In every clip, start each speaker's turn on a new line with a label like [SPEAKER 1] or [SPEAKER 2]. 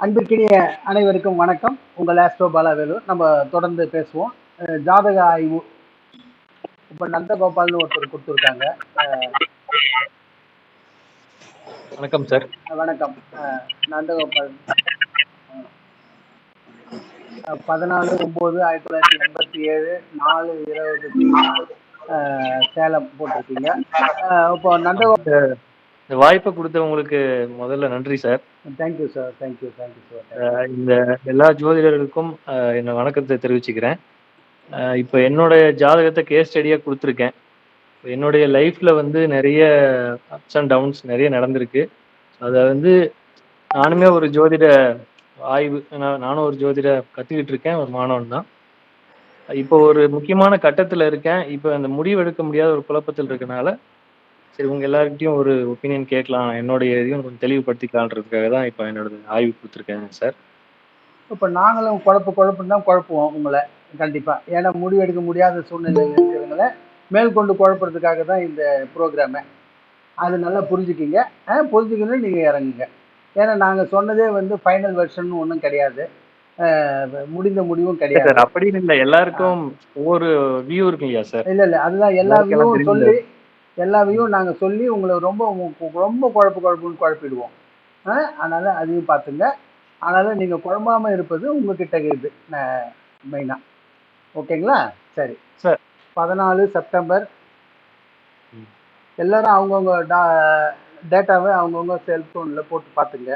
[SPEAKER 1] அன்பிற்கினிய அனைவருக்கும் வணக்கம். உங்கள் ஆஸ்ட்ரோ பாலாவேலு நம்ம தொடர்ந்து பேசுவோம். ஜாதக ஆய்வு இப்போ நந்தகோபால்னு ஒருத்தர் கொடுத்துருக்காங்க.
[SPEAKER 2] வணக்கம் சார்.
[SPEAKER 1] வணக்கம். நந்தகோபால். பதினாலு ஒம்பது ஆயிரத்தி தொள்ளாயிரத்தி எண்பத்தி ஏழு நாலு இருபதுக்கு அஹ் சேலம் போட்டிருக்கீங்க. இப்போ நந்தகோபால்
[SPEAKER 2] இந்த வாய்ப்பை கொடுத்தவங்களுக்கு முதல்ல நன்றி sir.
[SPEAKER 1] Thank you sir thank you thank you sir
[SPEAKER 2] இந்த எல்லா ஜோதிடர்களுக்கும் என்ன வணக்கத்தை தெரிவிச்சுக்கிறேன். இப்போ என்னுடைய ஜாதகத்தை கேஸ் ஸ்டடியாக கொடுத்துருக்கேன். என்னுடைய லைஃப்ல வந்து நிறைய அப்ஸ் அண்ட் டவுன்ஸ் நிறைய நடந்திருக்கு. அதை வந்து நானுமே ஒரு ஜோதிட ஆய்வு நான் நானும் ஒரு ஜோதிட கத்துக்கிட்டு இருக்கேன். ஒரு மாணவன் தான். இப்போ ஒரு முக்கியமான கட்டத்துல இருக்கேன். இப்போ அந்த முடிவு எடுக்க முடியாத ஒரு குழப்பத்தில் இருக்கனால சரி உங்க எல்லாருக்கிட்டையும் ஒரு ஒப்பீனியன் கேட்கலாம். என்னுடைய இதையும் கொஞ்சம் தெளிவுபடுத்திக்கலான்றதுக்காக தான் இப்போ என்னோட ஆய்வு கொடுத்துருக்கேன் சார்.
[SPEAKER 1] இப்போ நாங்களும் குழப்பு குழப்புன்னு தான் குழப்புவோம் உங்களை. கண்டிப்பாக ஏன்னா முடிவு எடுக்க முடியாத சூழ்நிலையில் இருக்கிறவங்கள மேற்கொண்டு குழப்புறதுக்காக தான் இந்த ப்ரோக்ராமு அது நல்லா புரிஞ்சுக்கிங்க. புரிஞ்சுக்கணும் நீங்கள் இறங்குங்க. ஏன்னா நாங்கள் சொன்னதே வந்து ஃபைனல் வெர்ஷன் ஒன்றும் கிடையாது. முடிந்த முடிவும் கிடையாது.
[SPEAKER 2] அப்படின்னு இல்லை. எல்லாருக்கும் ஒவ்வொரு வியூ இருக்கு இல்லையா சார்?
[SPEAKER 1] இல்லை இல்லை. அதுதான் எல்லா வியூவும். சொல்லி எல்லா வியூவும் நாங்கள் சொல்லி உங்களை ரொம்ப ரொம்ப குழப்பு குழப்புன்னு குழப்பிடுவோம். ஆ அதனால் அதையும் பார்த்துங்க. அதனால் நீங்கள் குழம்பாமல் இருப்பது உங்ககிட்ட இருக்குது மெயினாக ஓகேங்களா? சரி.
[SPEAKER 2] சார்.
[SPEAKER 1] பதினாலு செப்டம்பர்.
[SPEAKER 2] ம்.
[SPEAKER 1] எல்லாரும் அவங்கவுங்க டா டேட்டாவை அவங்கவுங்க செல்ஃபோனில் போட்டு பார்த்துங்க.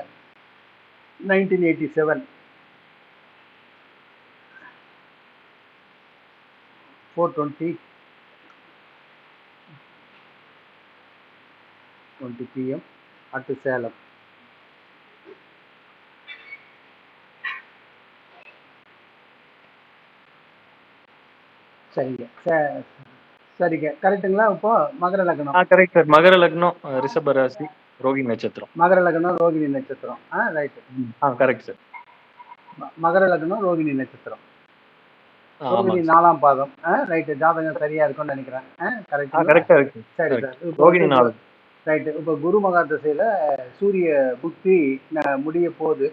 [SPEAKER 1] Nineteen eighty seven. Four twenty. Twenty PM at Salem. சரிங்க. சரிங்க. கரெக்டுங்களா? இப்போ மகர லக்னம்.
[SPEAKER 2] கரெக்ட் சார் மகர லக்னம் ரிஷப ராசி ரோகி நட்சத்திரம்.
[SPEAKER 1] மகர லக்னம் ரோகிணி நட்சத்திரம். ஆ ரைட்டு
[SPEAKER 2] ஆ கரெக்ட் சார்
[SPEAKER 1] மகர லக்னம் ரோகிணி நட்சத்திரம். ரோகிணி நாலாம் பாதம். ரைட்டு ஜாதகம் சரியா இருக்கும்னு நினைக்கிறேன். கரெக்ட்
[SPEAKER 2] கரெக்டா இருக்கு.
[SPEAKER 1] சரி. சார்
[SPEAKER 2] ரோகிணி நாலு.
[SPEAKER 1] ரைட்டு இப்போ குரு மகா திசையில் சூரிய புக்தி முடிய போகுது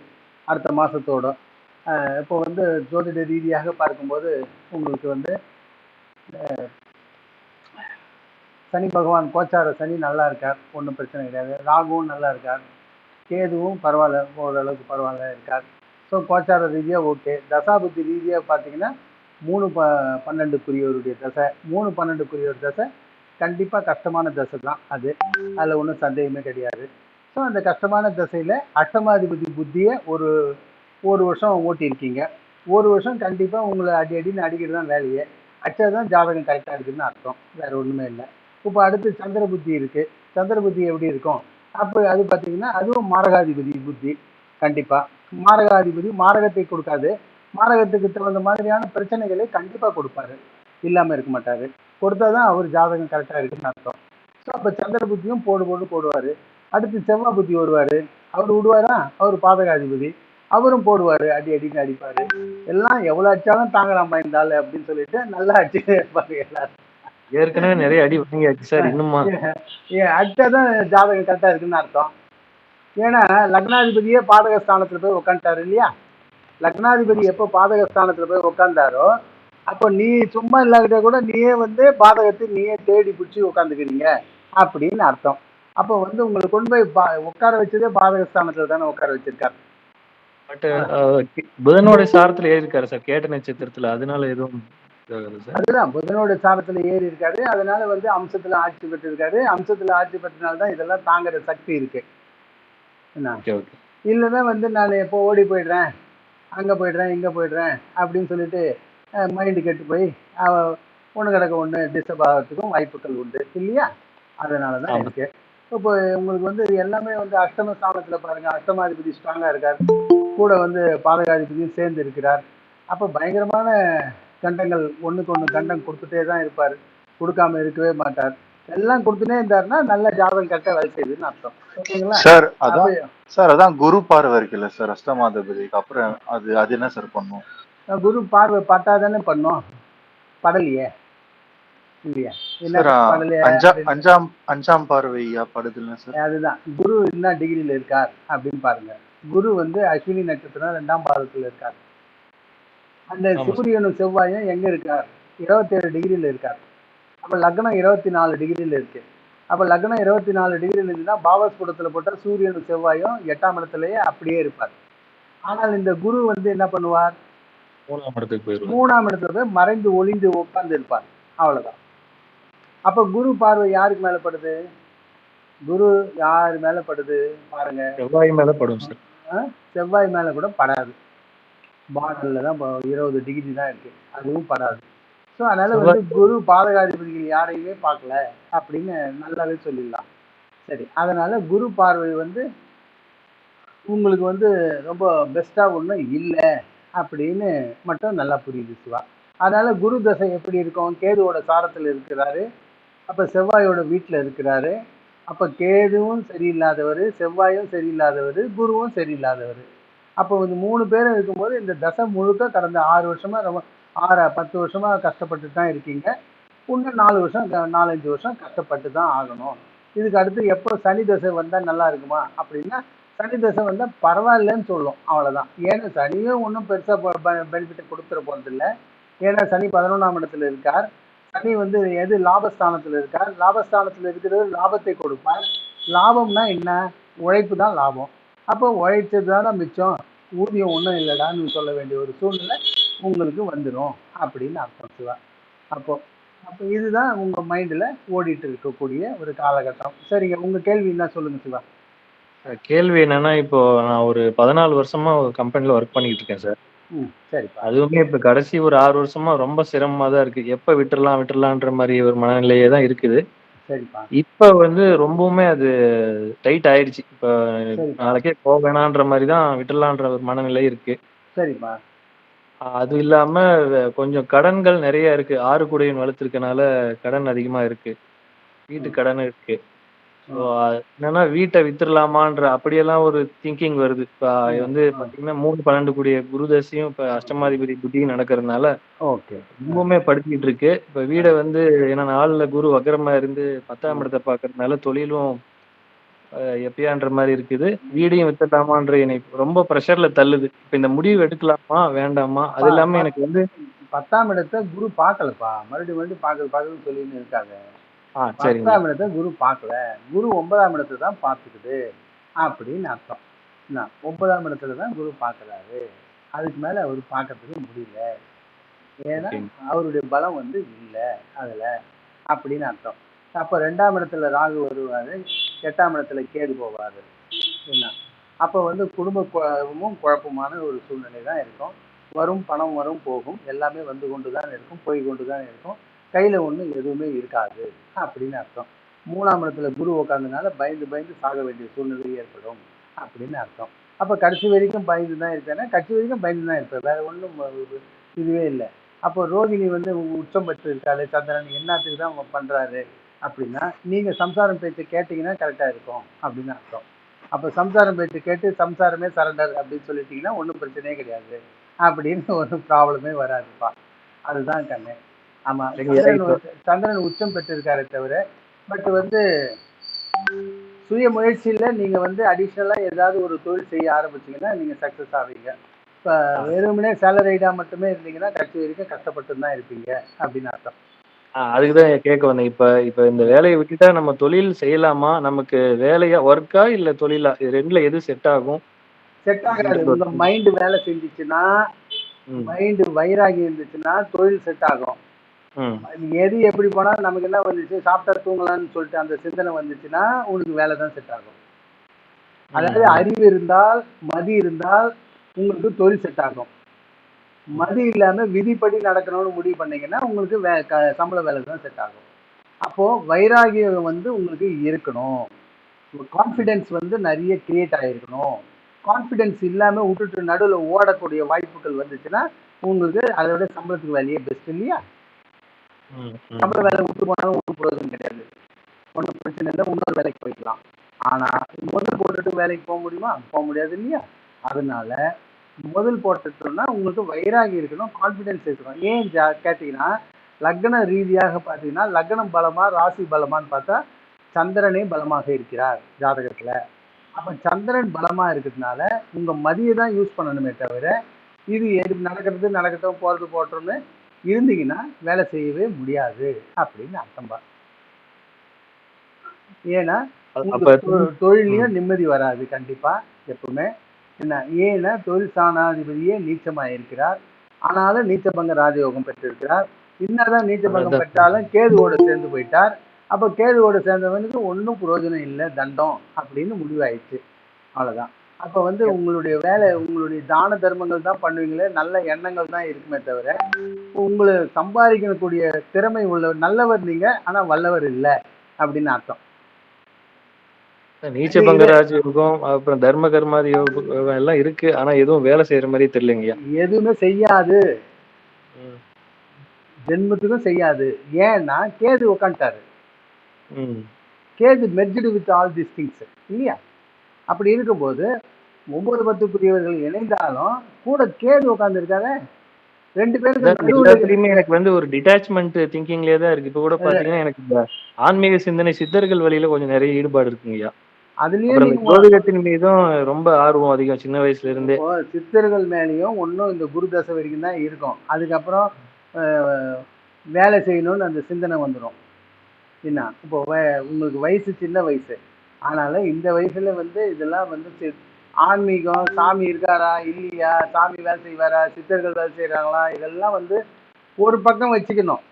[SPEAKER 1] அடுத்த மாதத்தோட இப்போ வந்து ஜோதிட ரீதியாக பார்க்கும்போது உங்களுக்கு வந்து சனி பகவான் கோச்சார சனி நல்லா இருக்கார். ஒன்றும் பிரச்சனை கிடையாது. ராகுவும் நல்லா இருக்கார். கேதுவும் பரவாயில்ல. ஓரளவுக்கு பரவாயில்ல இருக்கார். ஸோ கோச்சார ரீதியாக ஓகே தசாபுத்தி ரீதியாக பார்த்தீங்கன்னா மூணு ப பன்னெண்டுக்குரியவருடைய தசை மூணு பன்னெண்டுக்குரியவர் தசை கண்டிப்பாக கஷ்டமான தசை தான் அது. அதில் ஒன்றும் சந்தேகமே கிடையாது. ஸோ அந்த கஷ்டமான தசையில் அஷ்டமாதிபதி புத்தியை ஒரு ஒரு வருஷம் ஓட்டியிருக்கீங்க. ஒரு வருஷம் கண்டிப்பாக உங்களை அடி அடின்னு அடிக்கிறது தான் வேலையே. அடித்தது தான் ஜாதகம் கரெக்டாக இருக்குதுன்னு அர்த்தம். வேறு ஒன்றுமே இல்லை. இப்போ அடுத்து சந்திர புத்தி இருக்குது சந்திர புத்தி எப்படி இருக்கும்? அப்போ அது பார்த்தீங்கன்னா அதுவும் மாரகாதிபதி புத்தி. கண்டிப்பாக மாரகாதிபதி மாரகத்தை கொடுக்காது. மாரகத்துக்கு தகுந்த மாதிரியான பிரச்சனைகளை கண்டிப்பாக கொடுப்பாரு. இல்லாமல் இருக்க மாட்டார். கொடுத்தா தான் அவர் ஜாதகம் கரெக்டாக இருக்குன்னு அர்த்தம். ஸோ அப்போ சந்திர புத்தியும் போடு போடு போடுவார். அடுத்து செவ்வாய் புத்தி வருவார். அவர் விடுவாரா? அவர் பாதகாதிபதி. அவரும் போடுவார் அடி அடின்னு அடிப்பார். எல்லாம் எவ்வளோ அடிச்சாலும் தாங்கலாமா இந்த ஆளு அப்படின்னு சொல்லிட்டு நல்லா அடிச்சு இருப்பாரு எல்லாரும்.
[SPEAKER 2] ஏற்கனவே நிறைய அடி வாங்கியாச்சு சார் இன்னுமா?
[SPEAKER 1] ஏன் அடிச்சாதான் ஜாதகம் கரெக்டாக இருக்குன்னு அர்த்தம். ஏன்னா லக்னாதிபதியே பாதக ஸ்தானத்தில் போய் உட்காந்துட்டாரு இல்லையா? லக்னாதிபதி எப்போ பாதக ஸ்தானத்தில் போய் உட்காந்தாரோ அப்போ நீ சும்மா இல்லாத கூட நீயே வந்து பாதகத்தை நீயே தேடி பிடிச்சி உட்காந்துக்கிறீங்க அப்படின்னு அர்த்தம். அப்போ வந்து உங்களை கொண்டு போய் உட்கார வச்சதே பாதக ஸ்தானத்தில் தானே உட்கார வச்சிருக்காரு.
[SPEAKER 2] பட் புதனோட சாரத்துல ஏறி இருக்காரு சார் கேட்ட நட்சத்திரத்துல. அதனால எதுவும்
[SPEAKER 1] அதுதான் புதனோட சாரத்தில் ஏறி இருக்காரு. அதனால வந்து அம்சத்தில் ஆட்சி பெற்றிருக்காரு. அம்சத்தில் ஆட்சி பெற்றனால தான் இதெல்லாம் தாங்குற சக்தி இருக்கு. இல்லைன்னா வந்து நான் எப்போ ஓடி போயிடுறேன்? அங்கே போயிடுறேன் இங்கே போயிடுறேன் அப்படின்னு சொல்லிட்டு மைண்டு கெட்டு போய் ஒன்று கிடக்க ஒன்று டிஸ்டர்ப் ஆகிறதுக்கும் வாய்ப்புகள் உண்டு இல்லையா? அதனால தான். இருக்கு. இப்போ உங்களுக்கு வந்து எல்லாமே வந்து அஷ்டம ஸ்தானத்தில் பாருங்க அஷ்டமாதிபதி ஸ்ட்ராங்காக இருக்கார். கூட வந்து பாதகாதிபதியும் சேர்ந்து இருக்கிறார். அப்போ பயங்கரமான கண்டங்கள் ஒன்றுக்கு ஒன்று கண்டம் கொடுத்துட்டே தான் இருப்பார். கொடுக்காம இருக்கவே மாட்டார். எல்லாம் கொடுத்துட்டே இருந்தாருன்னா நல்ல ஜாதகம் கரெக்டாக வேலை செய்யுதுன்னு அர்த்தம். ஓகேங்களா?
[SPEAKER 3] சார் அதான் சார் அதான் குரு பார்வை இருக்குல்ல சார் அஷ்டமாதிபதிக்கு அப்புறம் அது அது என்ன சார் பண்ணும்?
[SPEAKER 1] குரு பார்வை பட்டாதானே பண்ணோம்? படலையே. இல்லையா.
[SPEAKER 3] அஞ்சாம் அஞ்சாம் பார்வையா படுதுல்ல சார்.
[SPEAKER 1] அதுதான். குரு என்ன டிகிரியில் இருக்கார் அப்படின்னு பாருங்க. குரு வந்து அஸ்வினி நட்சத்திரம் ரெண்டாம் பாதத்தில் இருக்கார். அந்த. சூரியனும் செவ்வாயும் எங்க இருக்கார்? இருபத்தேழு டிகிரியில் இருக்கார். அப்ப லக்னம் இருபத்தி நாலு டிகிரியில் இருக்கு. அப்ப லக்னம் இருபத்தி நாலு டிகிரியில் இருந்துன்னா பாவஸ்புடத்தில் போட்ட சூரியனும் செவ்வாயும் எட்டாம் இடத்துலயே அப்படியே இருப்பார். ஆனால் இந்த குரு வந்து என்ன பண்ணுவார்?
[SPEAKER 2] மூணாம் இடத்துக்கு போயிருவாரு.
[SPEAKER 1] மூணாம் இடத்துல போய் மறைந்து ஒளிந்து உட்கார்ந்து இருப்பார் அவ்வளவுதான். அப்ப குரு பார்வை யாருக்கு மேல படுது? குரு யார் மேல படுது? பாருங்க.
[SPEAKER 2] செவ்வாய் மேல படும் சார்
[SPEAKER 1] செவ்வாய் மேல கூட படாது. பார்டர்ல தான் இருபது டிகிரி தான் இருக்கு. அதுவும் படாது. ஸோ அதனால வந்து குரு பாதகாதிபதிகள் யாரையுமே பார்க்கல அப்படின்னு நல்லாவே சொல்லிடலாம். சரி அதனால குரு பார்வை வந்து உங்களுக்கு வந்து ரொம்ப பெஸ்டா ஒன்றும் இல்லை. அப்படின்னு மட்டும் நல்லா புரியுது சிவா. அதனால குரு தசை எப்படி இருக்கும்? கேதுவோட சாரத்தில் இருக்கிறாரு. அப்போ செவ்வாயோட வீட்டில் இருக்கிறாரு. அப்போ கேதுவும் சரியில்லாதவர் செவ்வாயும் சரியில்லாதவர் குருவும் சரியில்லாதவர். அப்போ வந்து மூணு பேரும் இருக்கும்போது இந்த தசை முழுக்க கடந்த ஆறு வருஷமாக ரொம்ப ஆறு பத்து வருஷமாக கஷ்டப்பட்டு தான் இருக்கீங்க. இன்னும் நாலு வருஷம் க- நாலஞ்சு வருஷம் கஷ்டப்பட்டு தான் ஆகணும். இதுக்கு அடுத்து எப்போ சனி தசை வந்தால் நல்லா இருக்குமா? அப்படின்னா சனி தசை வந்தால் பரவாயில்லன்னு சொல்லும். அவ்வளோதான் ஏன்னா சனியும் ஒன்றும் பெருசாக பெனிஃபிட்டை கொடுத்துட போகிறதில்ல ஏன்னா சனி பதினொன்றாம் இடத்துல இருக்கார். சனி வந்து எது லாபஸ்தானத்தில் இருக்கார். லாபஸ்தானத்தில் இருக்கிறது லாபத்தை கொடுப்பார். லாபம்னா என்ன? உழைப்பு தான் லாபம். அப்போ உழைச்சது தான் மிச்சம். ஊதியம் ஒன்றும் இல்லைடான்னு சொல்ல வேண்டிய ஒரு சூழ்நிலை உங்களுக்கு வந்துடும் அப்படின்னு அர்த்தம் சிவா. அப்போ அப்போ இதுதான் உங்கள் மைண்டில் ஓடிட்டு இருக்கக்கூடிய ஒரு காலகட்டம். சரிங்க உங்கள் கேள்வி என்ன சொல்லுங்கள் சிவா?
[SPEAKER 2] கேள்வி என்னன்னா இப்போ நான் ஒரு பதினாலு வருஷமா ஒரு கம்பெனில ஒர்க் பண்ணிட்டு இருக்கேன் சார்
[SPEAKER 1] ம் சரிப்பா.
[SPEAKER 2] அதுவுமே இப்ப கடைசி ஒரு ஆறு வருஷமா ரொம்ப சிரமமா தான் இருக்கு. எப்ப விட்டுறலாம் விட்டுறலான்ற மாதிரி ஒரு மனநிலையே தான் இருக்குது.
[SPEAKER 1] சரிப்பா.
[SPEAKER 2] இப்ப வந்து ரொம்பவுமே அது டைட் ஆயிடுச்சு. இப்ப
[SPEAKER 1] சரிப்பா.
[SPEAKER 2] நாளைக்கே போக வேணான்ற மாதிரி தான் விட்டுறலான்ற ஒரு மனநிலை இருக்கு.
[SPEAKER 1] சரிப்பா.
[SPEAKER 2] அது இல்லாம வே- கொஞ்சம் கடன்கள் நிறைய இருக்கு. ஆறு கூடையின் வளர்த்துருக்கனால கடன் அதிகமா இருக்கு. வீட்டு கடன் இருக்கு. என்னன்னா வீட்டை வித்துடலாமான்ற அப்படியெல்லாம் ஒரு திங்கிங் வருது. இப்ப வந்து. பாத்தீங்கன்னா மூணு பன்னெண்டு கூடிய குருதசையும் இப்ப அஷ்டமாதிபதி புத்தியும் நடக்கிறதுனால
[SPEAKER 1] ஓகே.
[SPEAKER 2] ரொம்பவுமே படுத்திட்டு இருக்கு. இப்ப வீடை வந்து ஏன்னா நாலுல குரு வக்கரமா இருந்து பத்தாம் இடத்தை பாக்குறதுனால தொழிலும் எப்பயான்ற மாதிரி இருக்குது. வீடையும் வித்துடலாமான்ற எனக்கு ரொம்ப ப்ரெஷர்ல தள்ளுது. இப்ப இந்த முடிவு எடுக்கலாமா வேண்டாமா? அது இல்லாம எனக்கு வந்து
[SPEAKER 1] பத்தாம் இடத்தை குரு பார்க்கலப்பா மறுபடியும் மறுபடியும் பார்க்கல பார்க்கலன்னு சொல்லின்னு இருக்காங்க. பத்தாம் இடத்தை குரு பார்க்கல. குரு ஒன்பதாம் இடத்தை தான் பார்த்துக்குது. அப்படின்னு அர்த்தம். என்ன? ஒன்பதாம் இடத்துல தான் குரு பார்க்கறாரு. அதுக்கு மேல அவர் பார்க்கறதுக்கு முடியல. ஏன்னா அவருடைய பலம் வந்து இல்லை அதுல. அப்படின்னு அர்த்தம். அப்ப ரெண்டாம் இடத்துல ராகு வருவாரு எட்டாம் இடத்துல கேது போவாரு. என்ன? அப்ப வந்து குடும்ப குழப்பமும் குழப்பமான ஒரு சூழ்நிலை தான் இருக்கும். வரும் பணம் வரும் போகும். எல்லாமே வந்து கொண்டு தான் இருக்கும் போய் கொண்டு தான் இருக்கும். கையில் ஒன்றும் எதுவுமே இருக்காது அப்படின்னு அர்த்தம். மூணாம் இடத்துல குரு உட்காந்தனால பயந்து பயந்து சாக வேண்டிய சூழ்நிலை ஏற்படும் அப்படின்னு அர்த்தம். அப்போ கடைசி வரைக்கும் பயந்து தான் இருப்பேன்னா கடைசி வரைக்கும் பயந்து தான் இருப்பேன். வேற ஒன்றும் இதுவே இல்லை. அப்போ ரோகிணி வந்து உச்சம் பெற்று இருக்காரு சந்திரன் என்னத்துக்கு தான் பண்ணுறாரு அப்படின்னா நீங்கள் சம்சாரம் பேச்சு கேட்டிங்கன்னா கரெக்டாக இருக்கும் அப்படின்னு அர்த்தம். அப்போ சம்சாரம் பேச்சு கேட்டு சம்சாரமே சரண்டர் அப்படின்னு சொல்லிட்டிங்கன்னா ஒன்றும் பிரச்சனையே கிடையாது அப்படின்னு ஒன்றும் ப்ராப்ளமே வராதுப்பா. அதுதான் கண்ணு. ஆமா சந்திரன் உச்சம் பெற்றிருக்காரே தவிர பட் வந்து சுய முயற்சியில நீங்க வந்து அடிஷ்னலா ஏதாவது ஒரு தொழில் செய்ய ஆரம்பிச்சீங்கன்னா நீங்க சக்சஸ் ஆவீங்க. இப்ப வெறுமனே சேலரைடா மட்டுமே இருந்தீங்கன்னா கடைசி வரைக்கும் கஷ்டப்பட்டு தான் இருப்பீங்க அப்படின்னு அர்த்தம்.
[SPEAKER 2] ஆ, அதுக்குதான் கேட்க வந்தேன். இப்ப இப்ப இந்த வேலையை விட்டுட்டா நம்ம தொழில் செய்யலாமா? நமக்கு வேலையா ஒர்க்கா இல்ல தொழிலா? இது ரெண்டுல எது செட் ஆகும்?
[SPEAKER 1] செட் ஆகாது. உங்க மைண்ட் வேலை செஞ்சுச்சுன்னா மைண்ட் வைராகி இருந்துச்சுன்னா தொழில் செட் ஆகும். எது எப்படி போனாலும் நமக்கு என்ன வந்துச்சு? சாப்பிட்டா தூங்கலாம்னு சொல்லிட்டு அந்த சிந்தனை வந்துச்சுன்னா உனக்கு வேலை தான் செட் ஆகும். அதாவது அறிவு இருந்தால் மதி இருந்தால் உங்களுக்கு தொழில் செட் ஆகும். மதி இல்லாம விதிப்படி நடக்கணும்னு முடிவு பண்ணீங்கன்னா உங்களுக்கு வே க- சம்பள வேலை தான் செட் ஆகும். அப்போ வைராகியம் வந்து உங்களுக்கு இருக்கணும். கான்ஃபிடென்ஸ் வந்து நிறைய கிரியேட் ஆகிருக்கணும் கான்ஃபிடென்ஸ் இல்லாம விட்டுட்டு நடுவில் ஓடக்கூடிய வாய்ப்புகள் வந்துச்சுன்னா உங்களுக்கு அதோட சம்பளத்துக்கு வேலையே பெஸ்ட் இல்லையா?
[SPEAKER 2] ம்,
[SPEAKER 1] வேலை விட்டு போனாலும் ஒன்றும் பிரயோஜனம் கிடையாது. ஒன்றும் பிரச்சனை இல்லை இன்னொரு வேலைக்கு போய்க்கலாம். ஆனா முதல் போட்டுட்டு வேலைக்கு போக முடியுமா? போக முடியாது இல்லையா? அதனால முதல் போட்டுட்டோம்னா உங்களுக்கு வைராகி இருக்கணும் கான்ஃபிடென்ஸ் இருக்கணும். ஏன் ஜா கேட்டீங்கன்னா லக்ன ரீதியாக பார்த்தீங்கன்னா லக்னம் பலமா ராசி பலமான்னு பார்த்தா சந்திரனே பலமாக இருக்கிறார் ஜாதகத்துல. அப்ப சந்திரன் பலமா இருக்கிறதுனால உங்க மதியை தான் யூஸ் பண்ணணுமே தவிர இது எது நடக்கிறது நடக்கட்டும் போகிறது போட்டோம்னு இருந்தீங்கன்னா வேலை செய்யவே முடியாது அப்படின்னு அர்த்தம் பா. ஏன்னா தொழிலையும் நிம்மதி வராது கண்டிப்பா எப்பவுமே. என்ன ஏன்னா தொழில் சாணாதிபதியே நீச்சமாக இருக்கிறார் ஆனாலும் நீச்சபங்க ராஜயோகம் பெற்றிருக்கிறார். என்னதான் நீச்சபங்கம். பெற்றாலும் கேதுவோட சேர்ந்து போயிட்டார். அப்ப கேதுவோட சேர்ந்தவனுக்கு ஒன்றும் பிரயோஜனம் இல்லை தண்டம் அப்படின்னு முடிவாயிடுச்சு. அவ்வளவுதான். அப்ப வந்து உங்களுடைய வேலை உங்களுடைய தான தர்மங்கள் தான் பண்ணுவீங்களே நல்ல எண்ணங்கள் தான் இருக்குமே தவிர உங்களை சம்பாதிக்கக்கூடிய திறமை உள்ளவர் நல்லவர் நீங்க ஆனா வல்லவர் இல்லை அப்படின்னு அர்த்தம்.
[SPEAKER 2] நீச்ச பங்கராஜ் யோகம் அப்புறம் தர்ம கர்மாதி யோகம் எல்லாம் இருக்கு ஆனா எதுவும் வேலை செய்யற மாதிரி தெரியலங்கய்யா
[SPEAKER 1] எதுவுமே செய்யாது. ஜென்மத்துக்கும் செய்யாது. ஏன்னா கேது உக்காந்துட்டாரு.
[SPEAKER 2] ம்.
[SPEAKER 1] Ketu merged with all this things இல்லையா? அப்படி இருக்கும்போது ஒவ்வொரு பத்துக்குரியவர்கள் இணைந்தாலும் கூட கேது உட்காந்துருக்காங்க ரெண்டு பேருக்கு
[SPEAKER 2] எல்லாத்துலயுமே எனக்கு வந்து ஒரு டிட்டாச்மெண்ட் திங்கிங்லயே தான் இருக்கு. இப்ப கூட பாத்தீங்கன்னா எனக்கு இந்த ஆன்மீக சிந்தனை சித்தர்கள் வழியில கொஞ்சம் நிறைய ஈடுபாடு இருக்குங்கய்யா
[SPEAKER 1] அதுலயே
[SPEAKER 2] அப்புறம் இந்த
[SPEAKER 1] நீங்க
[SPEAKER 2] ஜோதிடத்தின் மீதும் ரொம்ப ஆர்வம் அதிகம் சின்ன வயசுல இருந்தே.
[SPEAKER 1] சித்தர்கள் மேலேயும் ஒன்றும் இந்த குரு தசை வரைக்கும் தான் இருக்கும். அதுக்கப்புறம் வேலை செய்யணும்னு அந்த சிந்தனை வந்துடும் என்ன? இப்போ உங்களுக்கு வயசு சின்ன வயசு. ஆனாலும் இந்த வயசுல வந்து இதெல்லாம் வந்து ஆன்மீகம் சாமி இருக்காரா இல்லையா சாமி வேலை செய்வாரா சித்தர்கள் வேலை செய்கிறாங்களா இதெல்லாம் வந்து ஒரு பக்கம் வச்சுக்கணும்.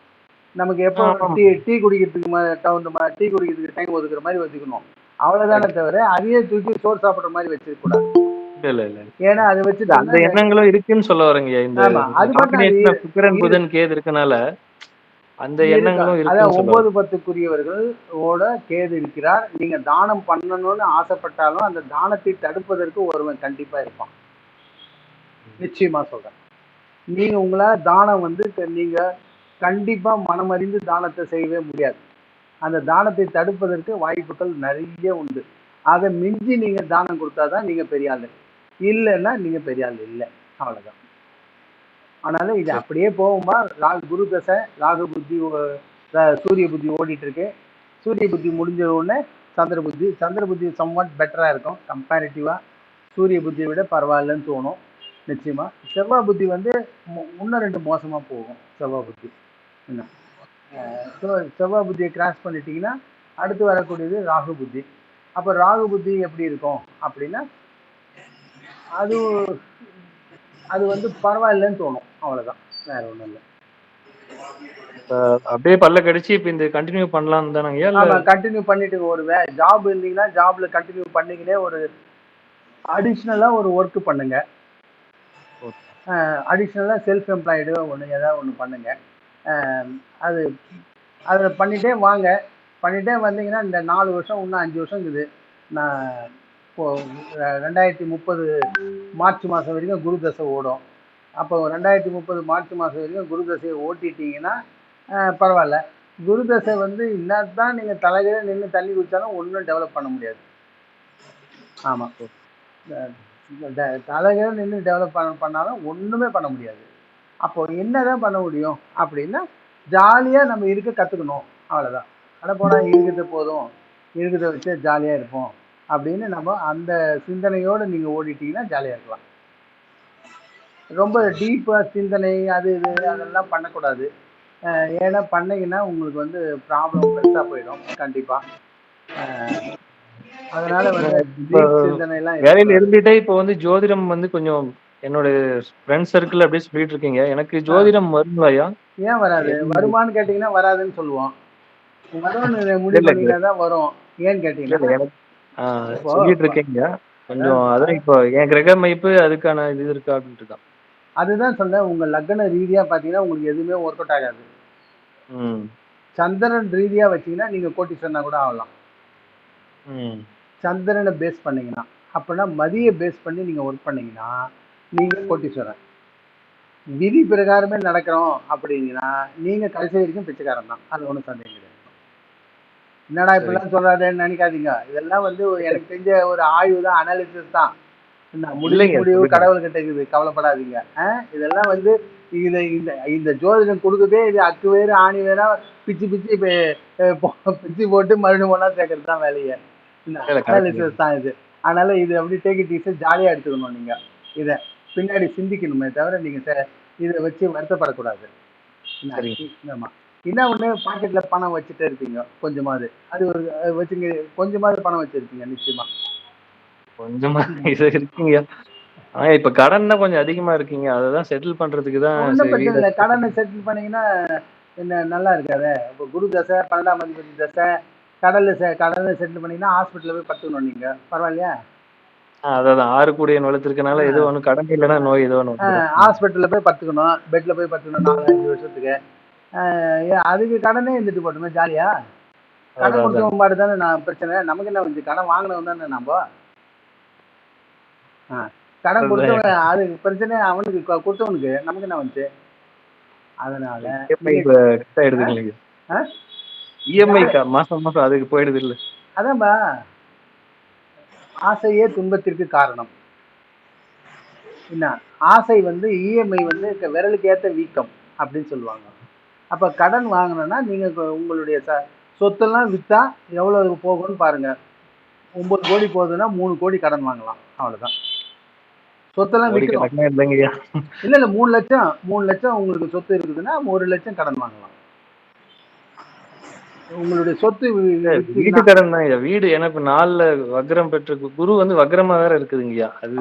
[SPEAKER 1] நமக்கு எப்போ. டீ டீ குடிக்கிறதுக்கு தகுந்த மாதிரி டீ குடிக்கிறதுக்கு டைம் ஒதுக்குற மாதிரி வச்சுக்கணும். அவ்வளவுதானே தவிர அதையே தூக்கி சோறு சாப்பிட்ற மாதிரி வச்சிருக்க கூடாது.
[SPEAKER 2] இல்ல
[SPEAKER 1] ஏன்னா அதை வச்சு
[SPEAKER 2] அந்த எண்ணங்களும் இருக்குன்னு சொல்ல வரேங்கய்யா இந்த புதன் கேது இருக்கனால அந்த எண்ணங்களும்
[SPEAKER 1] அதான் ஒன்பது பத்துக்குரியவர்கள் ஓட கேது இருக்கிறார். நீங்க தானம் பண்ணணும்னு ஆசைப்பட்டாலும் அந்த தானத்தை தடுப்பதற்கு ஒருவன் கண்டிப்பா இருப்பான். நிச்சயமா சொல்றேன். நீங்க உங்களால தானம் வந்து நீங்க கண்டிப்பா மனமறிந்து தானத்தை செய்யவே முடியாது. அந்த தானத்தை தடுப்பதற்கு வாய்ப்புகள் நிறைய உண்டு. அதை மிஞ்சி நீங்க தானம் கொடுத்தாதான் நீங்க பெரிய ஆளு. இல்லைன்னா நீங்க பெரிய ஆள் இல்லை. அவ்வளவுதான். அதனால இது அப்படியே போகுமா ராகு குரு தசை ராகு புத்தி சூரிய புத்தி ஓடிட்டு இருக்கு சூரிய புத்தி முடிஞ்ச உடனே சந்திர புத்தி. சந்திர புத்தி சம்வாட் பெட்டரா இருக்கும். கம்பேரிட்டிவா சூரிய புத்தியை விட பரவாயில்லன்னு தோணும். நிச்சயமா. செவ்வாய் புத்தி வந்து இன்னும் ரெண்டு மோசமா போகும். செவ்வாய் புத்தி. என்ன? so செவ்வாய் புத்தியை கிராஸ் பண்ணிட்டீங்கன்னா அடுத்து வரக்கூடியது ராகு புத்தி. அப்ப ராகு புத்தி எப்படி இருக்கும்? அப்படின்னா அது அது வந்து பரவாயில்லைன்னு தோணும். அவ்வளவுதான். வேற ஒண்ணும் இல்லை.
[SPEAKER 2] அப்படியே பல்ல கடிச்சு இப்ப இந்த கண்டினியூ பண்ணலாம் தானங்கய்யா இல்ல
[SPEAKER 1] ஆமா கண்டினியூ பண்ணிட்டு ஒரு வே ஜாப் இருந்தீங்கன்னா ஜாப்ல கண்டினியூ பண்ணீங்கன்னே ஒரு அடிஷ்னலா ஒரு ஒர்க் பண்ணுங்க. அடிஷ்னலாக செல்ஃப் எம்ப்ளாய்டு ஒன்று ஏதாவது ஒன்று பண்ணுங்க. அது அதை பண்ணிட்டே வாங்க. பண்ணிட்டே வந்தீங்கன்னா இந்த நாலு வருஷம் இன்னும் அஞ்சு வருஷம் இருக்குது. நான் இப்போ ரெண்டாயிரத்தி முப்பது மார்ச் மாதம் வரைக்கும் குரு தசை ஓடும். அப்போ ரெண்டாயிரத்தி முப்பது மார்ச் மாதம் வரைக்கும் குரு தசையை ஓட்டிட்டீங்கன்னா பரவாயில்ல. குரு தசை வந்து என்னதான் நீங்கள் தலைகீழ நின்று தள்ளி குடித்தாலும் ஒன்றும் டெவலப் பண்ண முடியாது. ஆமாம் தலைகீழ நின்று டெவலப் பண்ண பண்ணாலும் ஒன்றுமே பண்ண முடியாது. அப்போது என்ன தான் பண்ண முடியும் அப்படின்னா ஜாலியாக நம்ம இருக்க கற்றுக்கணும் அவ்வளோதான் அட போனால் இருக்கிறது போதும். இருக்கிறத வச்சு ஜாலியாக இருப்போம். அப்படின்னு நம்ம அந்த சிந்தனையோடு நீங்கள் ஓடிட்டீங்கன்னா ஜாலியாக இருக்கலாம். ரொம்ப டீப்பாக சிந்தனை அது இது அதெல்லாம் பண்ணக்கூடாது. ஏன்னா பண்ணீங்கன்னா உங்களுக்கு வந்து ப்ராப்ளம் பெருசாக போயிடும் கண்டிப்பாக அதனால
[SPEAKER 2] வேலையில. இருந்துட்டே இப்போ வந்து ஜோதிடம் வந்து கொஞ்சம் என்னோட ஃப்ரெண்ட் சர்க்கிள் அப்படியே சொல்லிட்டு இருக்கீங்க. எனக்கு ஜோதிடம் வருங்களாயா
[SPEAKER 1] ஏன் வராது? வருமான்னு கேட்டிங்கன்னா வராதுன்னு சொல்லுவோம். வரும்னு முடிவு வரும். ஏன்னு கேட்டிங்கன்னா
[SPEAKER 2] சொல்லிட்டு இருக்கீங்க கொஞ்சம் அதான் இப்போ என் கிரக மைப்பு அதுக்கான இது இருக்கா அப்படின்ட்டு தான்
[SPEAKER 1] அதுதான் சொல்றேன். உங்க லக்ன ரீதியா பாத்தீங்கன்னா உங்களுக்கு எதுவுமே ஒர்க் அவுட் ஆகாது. சந்திரன் ரீதியா வச்சீங்கன்னா நீங்க கோட்டீஸ்வரனா கூட ஆகலாம். சந்திரனை பேஸ் பண்ணீங்கன்னா அப்படின்னா மதியை பேஸ் பண்ணி நீங்க ஒர்க் பண்ணீங்கன்னா நீங்க கோட்டீஸ்வரன். விதி பிரகாரமே நடக்கிறோம் அப்படிங்கன்னா நீங்க கடைசி வரைக்கும் பிச்சைக்காரன் தான் அது ஒன்றும் சந்தேகம் கிடையாது. என்னடா இப்படிலாம் சொல்றாருன்னு நினைக்காதீங்க. இதெல்லாம் வந்து எனக்கு தெரிஞ்ச ஒரு ஆய்வு தான். அனாலிசிஸ் தான் முடிவு. கடவுள் கிட்ட இருக்குது. கவலைப்படாதீங்க? இதெல்லாம் வந்து இது இந்த இந்த ஜோதிடம் கொடுக்குதே இது அக்கு வேறு ஆணி வேறா பிச்சு பிச்சு பிச்சு போட்டு மறுபடியும் ஒன்றா சேர்க்கறது தான் வேலையை. அனாலிசிஸ் தான் இது. அதனால இது அப்படி டேக் இட் ஈஸி ஜாலியாக எடுத்துக்கணும் நீங்க. இதை பின்னாடி சிந்திக்கணுமே தவிர நீங்க ச- இதை வச்சு வருத்தப்படக்கூடாது. என்ன? என்ன ஒண்ணு? பாக்கெட்ல பணம் வச்சுட்டே இருப்பீங்க கொஞ்சமாவது. அது ஒரு வச்சுங்க கொஞ்சமாவது பணம் வச்சிருப்பீங்க நிச்சயமா.
[SPEAKER 2] கொஞ்சமா இது இருக்குங்கய்யா ஆனா இப்ப கடன் தான் கொஞ்சம் அதிகமா இருக்குங்க. அததான் செட்டில் பண்றதுக்கு தான்
[SPEAKER 1] கடனை செட்டில் பண்ணீங்கன்னா என்ன நல்லா இருக்காதே? இப்போ குரு தசை பன்னெண்டாம் அதிபதி தசை கடல்ல செ கடலை செட்டில் பண்ணீங்கன்னா ஹாஸ்பிட்டலில் போய் படுத்துக்கணும் நீங்க. பரவாயில்லையா?
[SPEAKER 2] அதான் ஆறு கூடிய நிலத்திற்கனால ஏதோ ஒண்ணு கடன் இல்லைன்னா நோய் ஏதோ வந்துரும்.
[SPEAKER 1] ஹாஸ்பிட்டலில் போய் படுத்துக்கணும். பெட்டில் போய் படுத்துக்கணும் நாலு அஞ்சு வருஷத்துக்கு. அதுக்கு கடனே இருந்துட்டு போட்டோமே ஜாலியா? கடன். கொடுத்தவன் பாடு தானே நான் பிரச்சனை. நமக்கு என்ன வந்து கடன் வாங்கினவன் தானே நம்ம? கடன். கொடுத்தவன் அதுக்கு பிரச்சனை அவனுக்கு கொடுத்தவனுக்கு. நமக்கு என்ன வந்துச்சு? அதனால ஆ?
[SPEAKER 2] இஎம்ஐ மாசம் மாசம் அதுக்கு போயிடுது இல்ல.
[SPEAKER 1] அதான்பா. ஆசையே துன்பத்திற்கு காரணம். என்ன? ஆசை வந்து இஎம்ஐ வந்து க- விரலுக்கு ஏத்த வீக்கம் அப்படின்னு சொல்லுவாங்க. அப்ப கடன் வாங்கணும்னா நீங்க கொ- உங்களுடைய ச சொத்தெல்லாம் வித்தா எவ்வளவு போகும்னு பாருங்க. ஒன்பது கோடி போகுதுன்னா மூணு கோடி கடன் வாங்கலாம். அவ்வளவுதான். சொத்தெல்லாம் விற்கணும்
[SPEAKER 2] இல்லைங்கய்யா.
[SPEAKER 1] இல்ல இல்ல மூணு லட்சம் மூணு லட்சம் உங்களுக்கு சொத்து இருக்குதுன்னா ஒரு லட்சம் கடன் வாங்கலாம். உங்களுடைய சொத்து
[SPEAKER 2] வீட்டு கடன் தான் வீடு எனக்கு நாலுல வக்ரம் பெற்ற குரு வந்து வக்ரமா வேற இருக்குதுங்கய்யா. அது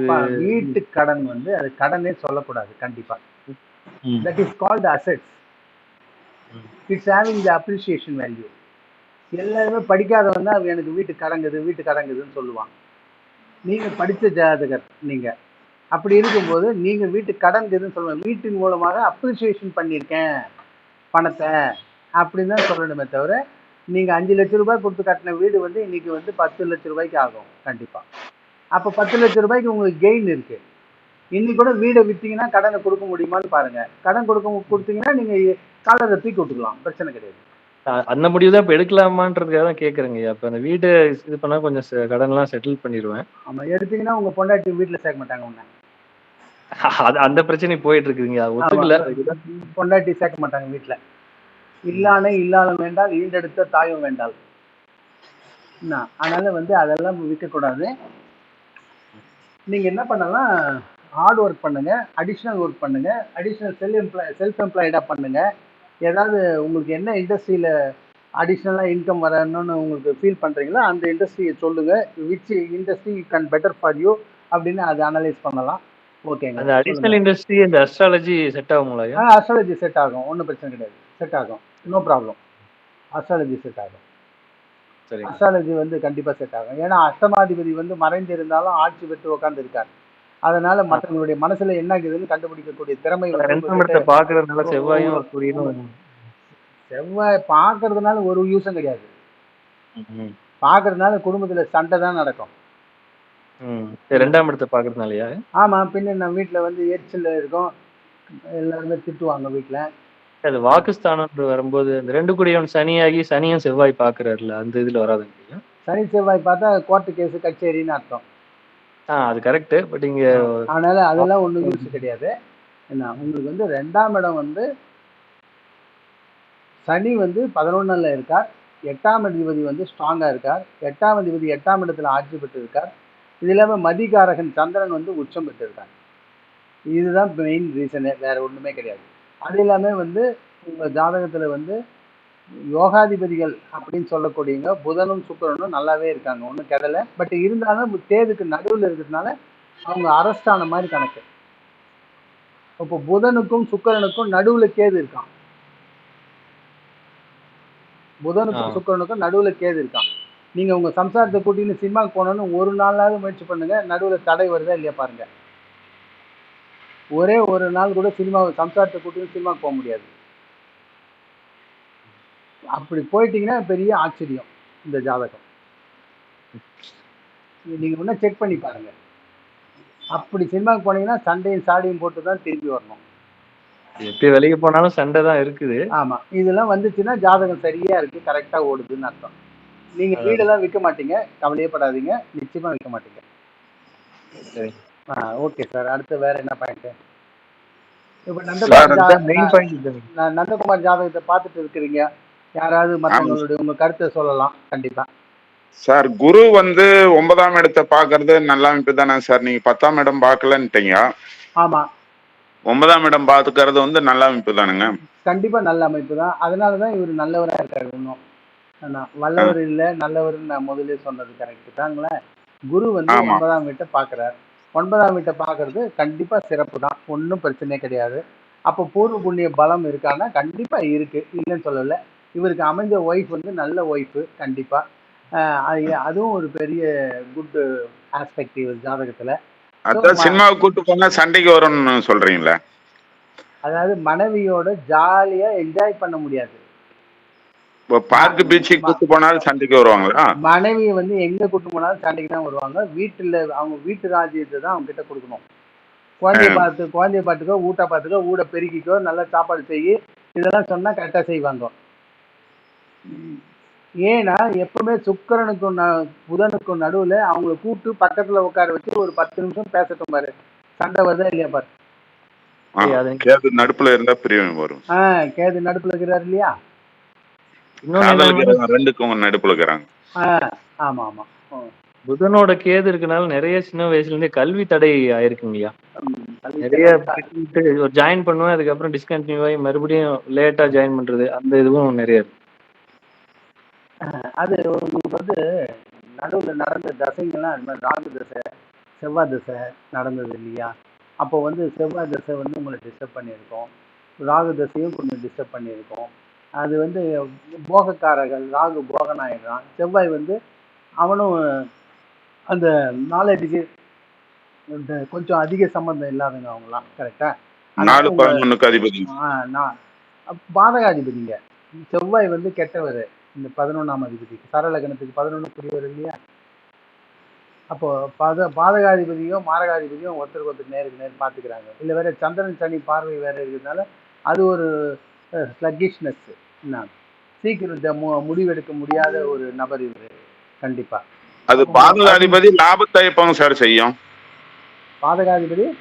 [SPEAKER 1] வீட்டு கடன் வந்து அது கடனே சொல்லக்கூடாது கண்டிப்பா. That is called assets. It's having the appreciation value எல்லாருமே படிக்காதவன் தான் எனக்கு வீட்டு கடங்குது வீட்டு கடங்குதுன்னு சொல்லுவாங்க. நீங்கள் படித்த ஜாதகர் நீங்கள் அப்படி இருக்கும்போது நீங்கள் வீட்டு கடங்குதுன்னு சொல்லுவாங்க. வீட்டின் மூலமாக அப்ரிசியேஷன் பண்ணியிருக்கேன் பணத்தை. அப்படின்னு தான் சொல்லணுமே தவிர நீங்கள் அஞ்சு லட்ச ரூபாய் கொடுத்து கட்டின வீடு வந்து இன்னைக்கு வந்து பத்து லட்ச ரூபாய்க்கு ஆகும் கண்டிப்பாக அப்போ பத்து லட்ச ரூபாய்க்கு உங்களுக்கு கெயின் இருக்குது இன்னைக்கு கூட வீடை வித்தீங்கன்னா கடனை கொடுக்க முடியுமான்னு பாருங்க. கடன் கொடுக்க கொடுத்தீங்கன்னா நீங்க காலரை தூக்கி விட்டுக்கலாம். பிரச்சனை கிடையாது.
[SPEAKER 2] அந்த முடிவு தான் இப்ப எடுக்கலாமான்றதுக்காக தான் கேக்குறேங்கய்யா இப்ப அந்த வீடு இது பண்ணா கொஞ்சம் கடன் எல்லாம் செட்டில் பண்ணிடுவேன்.
[SPEAKER 1] ஆமா எடுத்தீங்கன்னா உங்க பொண்டாட்டி வீட்டுல சேர்க்க மாட்டாங்க உன்னை.
[SPEAKER 2] அது அந்த பிரச்சனை போயிட்டு இருக்குதுங்க ஒத்துக்கல.
[SPEAKER 1] பொண்டாட்டி சேர்க்க மாட்டாங்க வீட்டுல இல்லானே இல்லாத வேண்டால் ஈண்டெடுத்த தாயும் வேண்டால். அதனால வந்து அதெல்லாம் விற்கக்கூடாது நீங்க என்ன பண்ணலாம்? ஹார்ட் ஒர்க் பண்ணுங்க அடிஷ்னல் ஒர்க் பண்ணுங்க அடிஷ்னல் செல் எம்ப்ளாய் செல்ஃப் எம்ப்ளாய்டா பண்ணுங்க. ஏதாவது உங்களுக்கு என்ன இண்டஸ்ட்ரியில அடிஷ்னலாக இன்கம் வரணும்னு உங்களுக்கு ஃபீல் பண்றீங்களோ அந்த இண்டஸ்ட்ரியை சொல்லுங்க. Which industry can better for you அப்படின்னு அதை அனலைஸ் பண்ணலாம். ஓகேங்க
[SPEAKER 2] அந்த அடிஷனல் இண்டஸ்ட்ரி இந்த அஸ்ட்ராலஜி செட் ஆகுங்களா ஐயா
[SPEAKER 1] அஸ்ட்ராலஜி செட் ஆகும். ஒன்றும் பிரச்சனை கிடையாது. செட் ஆகும். நோ ப்ராப்ளம் அஸ்ட்ராலஜி செட் ஆகும்.
[SPEAKER 2] சரிங்க.
[SPEAKER 1] அஸ்ட்ராலஜி வந்து கண்டிப்பா செட் ஆகும். ஏன்னா அஷ்டமாதிபதி வந்து மறைந்து இருந்தாலும் ஆட்சி பெற்று உட்கார்ந்து இருக்காரு. அதனால மற்றவங்களுடைய மனசுல என்ன இருக்குதுன்னு கண்டுபிடிக்கக்கூடிய திறமை
[SPEAKER 2] பாக்குறதுனால செவ்வாயும் சூரியனும்
[SPEAKER 1] செவ்வாய் பார்க்கறதுனால ஒரு யூஸும் கிடையாது.
[SPEAKER 2] ம்,
[SPEAKER 1] பார்க்கறதுனால குடும்பத்துல சண்டை தான் நடக்கும்.
[SPEAKER 2] ரெண்டாம் இடத்தை பாக்குறதுனாலயா
[SPEAKER 1] ஆமா பின்ன நம்ம வீட்டுல வந்து எரிச்சல் இருக்கும். எல்லாருமே திட்டுவாங்க வீட்டுல
[SPEAKER 2] அது வாக்குஸ்தானம் வரும்போது இந்த ரெண்டு கூடியவன் சனியாகி சனியும் செவ்வாய் பாக்குறாருல அந்த இதுல வராதுங்க
[SPEAKER 1] சனி செவ்வாய் பார்த்தா கோர்ட்டு கேஸ் கச்சேரின்னு அர்த்தம்.
[SPEAKER 2] அது கரெக்ட் பட் இங்க
[SPEAKER 1] அதனால அதெல்லாம் ஒண்ணும் யூஸ் கிடையாது. என்ன உங்களுக்கு வந்து ரெண்டாம் இடம் வந்து சனி வந்து பதினொன்னுல இருக்கார். எட்டாம் அதிபதி வந்து ஸ்ட்ராங்கா இருக்கார். எட்டாம் அதிபதி எட்டாம் இடத்துல ஆட்சி பெற்று இருக்கார் இது இல்லாம மதிகாரகன் சந்திரன் வந்து உச்சம் பெற்றிருக்காங்க இதுதான் மெயின் ரீசனு வேற ஒண்ணுமே கிடையாது. அது இல்லாமல் வந்து உங்க ஜாதகத்துல வந்து யோகாதிபதிகள் அப்படின்னு சொல்லக்கூடியவங்க புதனும் சுக்கிரனும் நல்லாவே இருக்காங்க. ஒன்றும் கெடலை. பட் இருந்தாலும் தேதுக்கு நடுவில் இருக்கிறதுனால அவங்க அரெஸ்ட் ஆன மாதிரி கணக்கு. இப்போ புதனுக்கும் சுக்கிரனுக்கும் நடுவுல கேது இருக்கான். புதனுக்கும். சுக்கிரனுக்கும் நடுவுல கேது இருக்கான். நீங்க உங்க சம்சாரத்தை கூட்டின்னு சினிமாக்கு போனோன்னு ஒரு நாளாவது முயற்சி பண்ணுங்க. நடுவுல தடை வருதா இல்லையா பாருங்க. ஒரே ஒரு நாள் கூட சினிமா சம்சாரத்தை கூட்டின்னு சினிமாக்கு போக முடியாது. அப்படி போயிட்டீங்கன்னா பெரிய ஆச்சரியம் இந்த ஜாதகம். இது நீங்க இன்னும் செக் பண்ணி பாருங்க. அப்படி சினிமாக்கு போனீங்கன்னா சண்டையும் சாடியும் போட்டு தான் திருப்பி வரணும்.
[SPEAKER 2] எப்படி வெளியே போனாலும் சண்டை தான் இருக்குது.
[SPEAKER 1] ஆமா. இதெல்லாம் வந்துச்சுன்னா ஜாதகம் சரியா இருக்கு கரெக்டா ஓடுதுன்னு அர்த்தம். நீங்க
[SPEAKER 2] அதான்.
[SPEAKER 1] வீடெல்லாம் விற்க மாட்டீங்க கவலையே படாதீங்க நிச்சயமா விற்க மாட்டீங்க.
[SPEAKER 2] சரி.
[SPEAKER 1] ஆ ஓகே சார் அடுத்து வேற என்ன பாயிண்ட் இப்போ நந்தகுமார் நந்தகுமார் ஜாதகத்தை பார்த்துட்டு இருக்கிறீங்க. யாராவது மற்றவங்களுடைய உங்க கருத்தை சொல்லலாம். கண்டிப்பா.
[SPEAKER 4] சார் குரு வந்து ஒன்பதாம் இடத்தை பார்க்கறது நல்ல அமைப்பு தானே சார். நீங்க பத்தாம் இடம் பார்க்கலன்ட்டீங்க.
[SPEAKER 1] ஆமா.
[SPEAKER 4] ஒன்பதாம் இடம் பார்த்துக்கிறது வந்து நல்ல அமைப்பு தானுங்க.
[SPEAKER 1] கண்டிப்பா நல்ல அமைப்பு தான். அதனால தான் இவர் நல்லவரா இருக்காரு இன்னும். வல்லவர் இல்ல நல்லவர்னு நான் முதல்ல சொன்னது கரெக்ட் தாங்களே. குரு வந்து. ஒன்பதாம் வீட்டை பார்க்கறார். ஒன்பதாம் வீட்டை பார்க்கறது கண்டிப்பா சிறப்பு தான். ஒன்றும் பிரச்சனையே கிடையாது. அப்போ பூர்வ புண்ணிய பலம் இருக்கான்னா கண்டிப்பா இருக்கு. இல்லைன்னு சொல்லல. இவருக்கு அமைஞ்ச ஒய்ஃப் வந்து நல்ல ஒய்ஃபு கண்டிப்பா. ஆஹ் அது- அதுவும் ஒரு பெரிய குட் ஆஸ்பெக்ட் இவர் ஜாதகத்துல.
[SPEAKER 4] அதான் சினிமாவுக்கு கூட்டு போனா சண்டைக்கு வரும்னு சொல்றீங்களா?
[SPEAKER 1] அதாவது மனைவியோட ஜாலியா என்ஜாய் பண்ண முடியாது.
[SPEAKER 4] பார்க் பீச்சுக்கு கூட்டு போனாலும் சண்டைக்கு வருவாங்களா?
[SPEAKER 1] மனைவியை வந்து எங்க கூட்டு போனாலும் சண்டைக்கு தான் வருவாங்க. வீட்டுல அவங்க வீட்டு ராஜ்யத்தை தான் அவங்க கிட்ட கொடுக்கணும். குழந்தைய. பார்த்து குழந்தைய பார்த்துக்கோ ஊட்ட பார்த்துக்கோ ஊட பெருக்கிக்கோ நல்லா சாப்பாடு செய் இதெல்லாம் சொன்னா கரெக்டா செய்வாங்க. ஏன்னா எப்பவுமே சுக்கிரனுக்கும் புதனுக்கும் நடுவுல அவங்கள கூப்பிட்டு பக்கத்துல உட்கார வச்சு ஒரு பத்து நிமிஷம் பேசட்டும் பாரு. சண்டை வருதா இல்லையா பாரு.
[SPEAKER 4] கேது நடுப்புல இருந்தா பிரியம் வரும்.
[SPEAKER 1] ஆஹ் கேது நடுப்புல இருக்கிறாரு இல்லையா?
[SPEAKER 4] ரெண்டுக்கும் நடுப்புல இருக்கிறாங்க.
[SPEAKER 1] ஆஹ் ஆமா ஆமா.
[SPEAKER 2] புதனோட கேது இருக்கனால நிறைய சின்ன வயசுல இருந்தே கல்வி தடை ஆயிருக்குங்கய்யா நிறைய ஒரு ஜாயின் பண்ணுவேன் அதுக்கப்புறம் டிஸ்கண்டினியூ ஆகி மறுபடியும் லேட்டா ஜாயின் பண்றது அந்த இதுவும் நிறைய இருக்கு.
[SPEAKER 1] அது உங்களுக்கு வந்து நடுவில் நடந்த தசைங்கள்லாம் அது மாதிரி ராகு தசை செவ்வாய் தசை நடந்தது இல்லையா? அப்போ வந்து செவ்வாய் தசை வந்து உங்களை டிஸ்டர்ப் பண்ணியிருக்கோம். ராகு தசையும் கொஞ்சம் டிஸ்டர்ப் பண்ணியிருக்கோம். அது வந்து போகக்காரர்கள் ராகு போகனாயிடுறான் செவ்வாய் வந்து அவனும் அந்த நாலேஜுக்கு இந்த கொஞ்சம் அதிக சம்மந்தம் இல்லாதவங்க அவங்களாம் கரெக்டா
[SPEAKER 4] நாலு பதினொன்னுக்கு அதிபதி.
[SPEAKER 1] நான் பாதகாதிபதிங்க. செவ்வாய் வந்து கெட்டவர். இந்த பதினொன்றாம் அதிபதி. சரலகணத்துக்கு பதினொன்றுக்குரியவர் இல்லையா? அப்போ பாத பாதகாதிபதியும் மாரகாதிபதியும் ஒருத்தருக்கு ஒருத்தர் நேருக்கு நேர் பார்த்துக்கிறாங்க. இல்லை வேற சந்திரன் சனி பார்வை வேற இருக்கிறதுனால அது ஒரு ஸ்லக்கிஷ்னஸ் சீக்கிரம் த- மு- முடிவெடுக்க முடியாத ஒரு நபர் இவர். கண்டிப்பா.
[SPEAKER 4] அது பாதகாதிபதி லாபத்தை எப்போ சார் செய்யும்?
[SPEAKER 1] பாதகாதிபதி?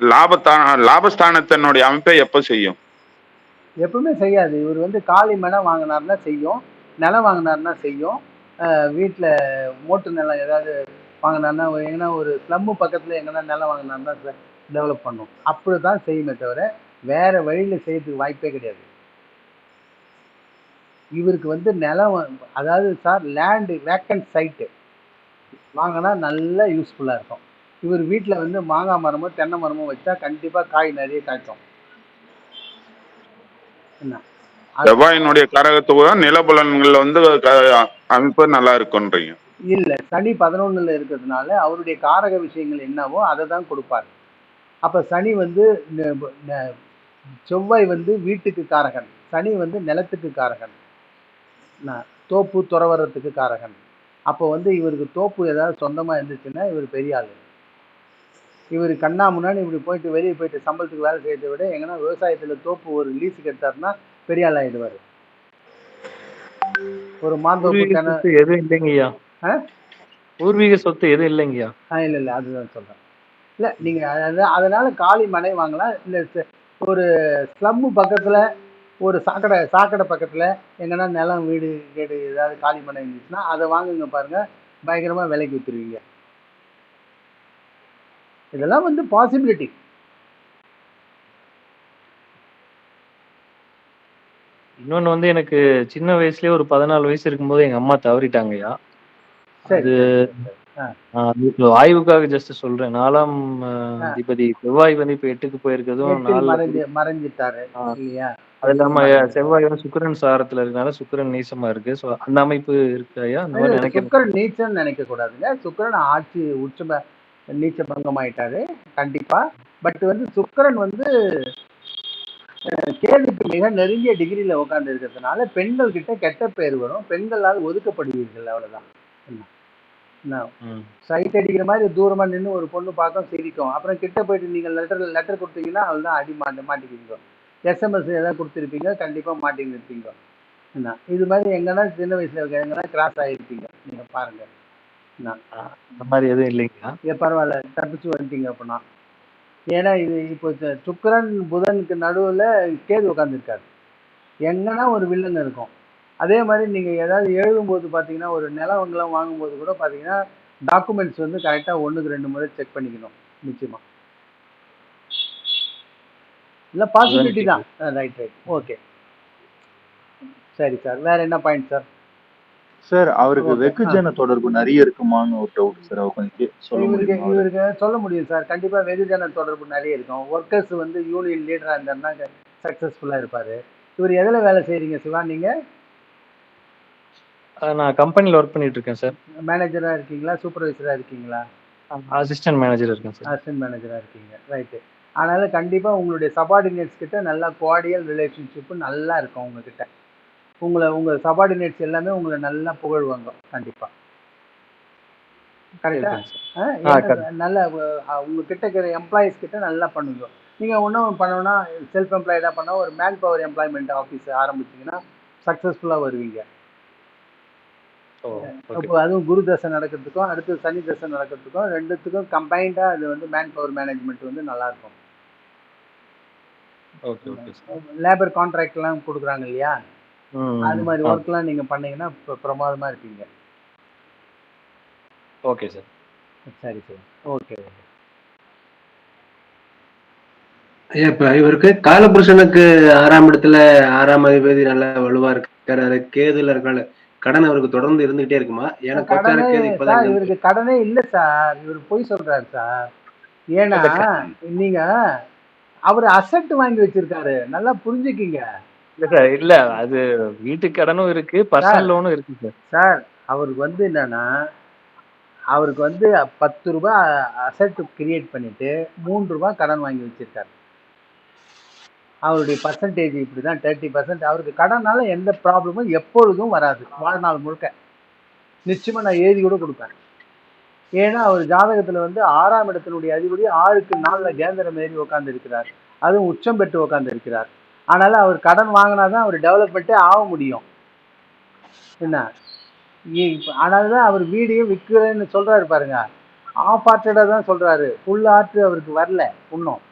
[SPEAKER 4] லாபத்தா லாபஸ்தானத்தினுடைய அமைப்பை எப்போ செய்யும்?
[SPEAKER 1] எப்பவுமே செய்யாது. இவர் வந்து காலி மனம் வாங்கினாருன்னா செய்யும் நிலம் வாங்கினாருன்னா செய்யும். வீட்டில் மோட்டு நிலம் ஏதாவது வாங்கினாருன்னா எங்கன்னா ஒரு ஸ்லம்மு பக்கத்தில் எங்கன்னா நிலம் வாங்கினாருன்னா டெவலப் பண்ணும். அப்படி தான் செய்யுமே தவிர வேறு வழியில் செய்யறதுக்கு வாய்ப்பே கிடையாது. இவருக்கு வந்து நிலம் அதாவது சார் லேண்டு வேக்கன்ட் சைட்டு வாங்கினா நல்லா யூஸ்ஃபுல்லாக இருக்கும். இவர் வீட்டில் வந்து மாங்காய் மரமோ தென்னை மரமோ வச்சா கண்டிப்பாக காய் நிறைய காய்க்கும்.
[SPEAKER 4] செவ்வாயினுடைய கரகத்துவம் நிலபலன்கள் வந்து அமைப்பு நல்லா இருக்குன்றீங்க.
[SPEAKER 1] இல்ல சனி பதினொன்னுல இருக்கிறதுனால அவருடைய காரக விஷயங்கள் என்னவோ அதை தான் கொடுப்பார். அப்ப சனி வந்து செவ்வாய் வந்து வீட்டுக்கு காரகன். சனி வந்து நிலத்துக்கு காரகன். தோப்பு துறவரத்துக்கு காரகன். அப்போ வந்து இவருக்கு தோப்பு ஏதாவது சொந்தமா இருந்துச்சுன்னா இவர் பெரிய ஆளு. இவர் கண்ணா முன்னாடி இப்படி போயிட்டு வெளியே போயிட்டு சம்பளத்துக்கு வேலை செய்யறதை விட எங்கன்னா விவசாயத்துல தோப்பு ஒரு லீஸுக்கு எடுத்தாருன்னா பெரிய ஆள் ஆயிடுவாரு. ஒரு மாந்தோப்பு
[SPEAKER 2] எதுவும் இல்லைங்கய்யா? பூர்வீக சொத்து எதுவும் இல்லைங்கய்யா
[SPEAKER 1] ஆ இல்லை இல்லை அதுதான் சொல்கிறேன் இல்லை நீங்கள் அதனால காலி மனை வாங்கலாம். இல்லை ஒரு ஸ்லம்மு பக்கத்தில் ஒரு சாக்கடை சாக்கடை பக்கத்தில் எங்கன்னா நிலம் வீடு வீடு ஏதாவது காலி மனை இருந்துச்சுன்னா அதை வாங்குங்க பாருங்க. பயங்கரமாக விலைக்கு விற்றுருவீங்க இதெல்லாம் வந்து பாசிபிலிட்டி
[SPEAKER 2] இன்னொன்னு வந்து எனக்கு சின்ன வயசுலயே ஒரு பதினாலு வயசு இருக்கும்போது எங்க அம்மா தவறிட்டாங்கய்யா. அது ஆய்வுக்காக ஜஸ்ட் சொல்றேன். நாலாம் அதிபதி செவ்வாய் வந்து இப்ப எட்டுக்கு போயிருக்கிறதும்
[SPEAKER 1] மறைஞ்சிட்டாரு.
[SPEAKER 2] அது இல்லாம செவ்வாய் வந்து சுக்கிரன் சாரத்துல இருக்கனால சுக்கிரன் நீசமா இருக்கு. சோ அந்த அமைப்பு இருக்காயா அந்த மாதிரி நினைக்கிறேன்.
[SPEAKER 1] சுக்கிரன் நீச்சம் நினைக்க கூடாதுங்க சுக்கிரன் ஆட்சி உச்ச நீச்ச பங்கம் ஆயிட்டாரு கண்டிப்பா. பட் வந்து சுக்கிரன் வந்து கேதுக்கு மிக நெருங்கிய டிகிரியில உட்கார்ந்து இருக்கிறதுனால பெண்கள் கிட்ட கெட்ட பேர் வரும். பெண்களால் ஒதுக்கப்படுவீர்கள் அவ்வளவுதான். சைட் அடிக்கிற மாதிரி தூரமா நின்று ஒரு பொண்ணு பார்க்கும் சிரிக்கும். அப்புறம் கிட்ட போயிட்டு நீங்க லெட்டர் லெட்டர் கொடுத்தீங்கன்னா அவள் தான் அடி மாட்ட மாட்டிக்கிங்க எஸ்எம்எஸ் ஏதாவது கொடுத்துருப்பீங்க கண்டிப்பா மாட்டின்னு இருப்பீங்க. இது மாதிரி எங்கன்னா சின்ன வயசுல இருக்க எங்கன்னா கிராஸ் ஆகிருப்பீங்க நீங்க பாருங்க.
[SPEAKER 2] அந்த மாதிரி எதுவும் இல்லைங்கய்யா
[SPEAKER 1] ஏ பரவாயில்ல. தப்பிச்சு வந்துட்டீங்க அப்படின்னா ஏன்னா இது இப்போ சுக்கிரன் புதனுக்கு நடுவில் கேது உட்காந்துருக்காரு எங்கன்னா ஒரு வில்லன் இருக்கும். அதே மாதிரி நீங்கள் ஏதாவது எழுதும்போது பார்த்தீங்கன்னா ஒரு நிலவங்களாம் வாங்கும்போது கூட பார்த்தீங்கன்னா டாக்குமெண்ட்ஸ் வந்து கரெக்டாக ஒன்றுக்கு ரெண்டு முறை செக் பண்ணிக்கணும். நிச்சயமா. இல்லை பாசிபிலிட்டி தான். ரைட் ரைட் ஓகே சரி சார் வேற என்ன பாயிண்ட் சார்
[SPEAKER 3] சார் அவருக்கு. வெகுஜன தொடர்பு நிறைய இருக்குமான்னு ஒரு டவுட் சார் அவர் கொஞ்சம் கே- சொல்ல
[SPEAKER 1] இவருக்கு
[SPEAKER 3] முடியுமா?
[SPEAKER 1] இவருக்கு சொல்ல முடியும் சார் கண்டிப்பா வெகுஜன தொடர்பு நிறைய இருக்கும். ஒர்க்கர்ஸ் வந்து யூனியன் லீடரா இருந்தாருன்னா சக்சஸ்ஃபுல்லா இருப்பாரு. இவர் எதுல வேலை செய்றீங்க சிவா நீங்க?
[SPEAKER 2] நான் கம்பெனியில் ஒர்க் பண்ணிட்டு இருக்கேன் சார்
[SPEAKER 1] மேனேஜரா இருக்கீங்களா? சூப்பர்வைசரா இருக்கீங்களா?
[SPEAKER 2] அசிஸ்டன்ட் மேனேஜர் இருக்கேன் சார்
[SPEAKER 1] அசிஸ்டன்ட் மேனேஜரா இருக்கீங்க. ரைட்டு அதனால கண்டிப்பா உங்களுடைய சபார்டினேட்ஸ் கிட்ட நல்லா குவாடியல் ரிலேஷன்ஷிப் நல்லா இருக்கும் உங்ககிட்ட. உங்களை உங்க சபார்டினேட்ஸ் எல்லாமே உங்களை நல்லா புகழ்வாங்க. கண்டிப்பா. கரெக்டா
[SPEAKER 2] இருக்கேன் சார்
[SPEAKER 1] ஆ,
[SPEAKER 2] ஆ,
[SPEAKER 1] ஏன்னா நல்ல அஹ், உங்க கிட்ட இருக்கிற எம்ப்ளாயிஸ் கிட்ட நல்லா பண்ணுங்க. நீங்க ஒன்றும் பண்ணணும்னா செல்ஃப் எம்ப்ளாய்டா பண்ணா ஒரு மேன் பவர் எம்ப்ளாய்மெண்ட் ஆஃபீஸ் ஆரம்பிச்சீங்கன்னா சக்ஸஸ்ஃபுல்லா வருவீங்க. இப்போ அதுவும் குரு தசை நடக்கிறதுக்கும் அடுத்து சனி தசை நடக்கிறதுக்கும் ரெண்டுத்துக்கும் கம்பைண்டா அது வந்து மேன் பவர் மேனேஜ்மெண்ட் வந்து நல்லா இருக்கும்.
[SPEAKER 2] Okay okay sir
[SPEAKER 1] labour contract எல்லாம் கொடுக்குறாங்க இல்லையா? அது மாதிரி
[SPEAKER 2] ஆ,
[SPEAKER 1] ஒர்க்லாம் நீங்க பண்ணீங்கன்னா பிரமாதமா இருப்பீங்க.
[SPEAKER 2] Okay sir.
[SPEAKER 1] சரி சரி. ஓகே.
[SPEAKER 5] ஐயா இப்ப இவருக்கு காலபுருஷனுக்கு ஆறாம் இடத்துல ஆறாம் அதிபதி நல்லா வலுவா இருக்காரு. கேதுல இருக்கால கடன் அவருக்கு தொடர்ந்து இருந்துகிட்டே இருக்குமா? இங்க
[SPEAKER 1] இவருக்கு கடனே இல்ல சார். இவர் பொய் சொல்றாரு சார். ஏன்னா நீங்க அவர் அசெட் வாங்கி வச்சிருக்காரு. நல்லா புரிஞ்சுக்கிங்க.
[SPEAKER 2] இல்ல சார் இல்ல. அது வீட்டு கடனும் இருக்கு பர்சனல் லோனும் இருக்கு சார்.
[SPEAKER 1] சார் அவருக்கு வந்து என்னன்னா அவருக்கு வந்து பத்து ரூபாய் அசெட் கிரியேட் பண்ணிட்டு மூன்று ரூபாய் கடன் வாங்கி வச்சிருக்காரு. அவருடைய பர்சன்டேஜ் இப்படிதான் தேர்ட்டி பர்சன்ட் அவருக்கு கடனால எந்த ப்ராப்ளமும் எப்பொழுதும் வராது வாழ்நாள் முழுக்க. நிச்சயமா நான் எழுதி கூட கொடுப்பேன். ஏன்னா அவர் ஜாதகத்துல வந்து ஆறாம் இடத்தினுடைய அதிபதி ஆறுக்கு நாலுல கேந்திரம் ஏறி உட்கார்ந்து இருக்கிறார் அதுவும் உச்சம் பெற்று உட்கார்ந்து இருக்கிறார் அதனால அவர் கடன் வாங்கினாதான் அவர் டெவலப்மெண்ட்டே ஆக முடியும். என்ன? இப்ப அதனாலதான் அவர் வீடையும் விற்கிறேன்னு சொல்றாரு பாருங்க. ஆஃப் ஹார்ட்டடா தான் சொல்றாரு. ஃபுல் ஹார்ட் அவருக்கு வரல இன்னும்.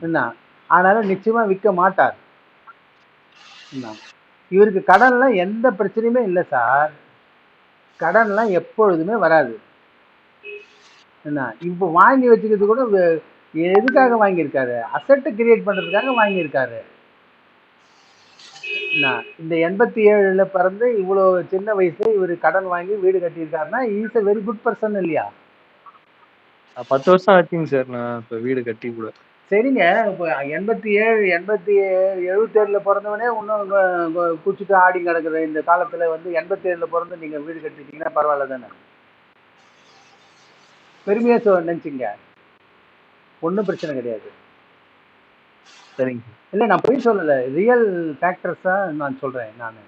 [SPEAKER 1] என்ன? அதனால நிச்சயமா விற்க மாட்டார். என்ன? இவருக்கு கடன்லாம் எந்த பிரச்சனையுமே இல்லை சார். கடன்லாம் எப்பொழுதுமே வராது. என்ன? இப்போ வாங்கி வச்சுக்கிறது கூட எதுக்காக வாங்கியிருக்காரு? அசெட்டை கிரியேட் பண்றதுக்காக வாங்கியிருக்காரு. இந்த எண்பத்தி ஏழுல பிறந்து இவ்வளோ சின்ன வயசுல இவர் கடன் வாங்கி வீடு கட்டியிருக்காருன்னா is a very good person இல்லையா?
[SPEAKER 2] பத்து வருஷம் ஆச்சுங்க சார். நான் இப்ப வீடு கட்டி கூட.
[SPEAKER 1] சரிங்க. இப்போ எண்பத்தி ஏழு எண்பத்தி ஏழு எழுபத்தேழுல பிறந்தவனே இன்னும் குச்சிட்டு ஆடி கிடக்குற இந்த காலத்துல வந்து எண்பத்தி ஏழுல பிறந்து நீங்க வீடு கட்டிட்டீங்கன்னா பரவாயில்ல தானே பெருமையா சொ நினைச்சிங்க. ஒன்றும் பிரச்சனை கிடையாது.
[SPEAKER 2] சரிங்க.
[SPEAKER 1] இல்லை நான் பொய் சொல்லலை. ரியல் ஃபேக்டர்ஸாக நான் சொல்கிறேன் நான்.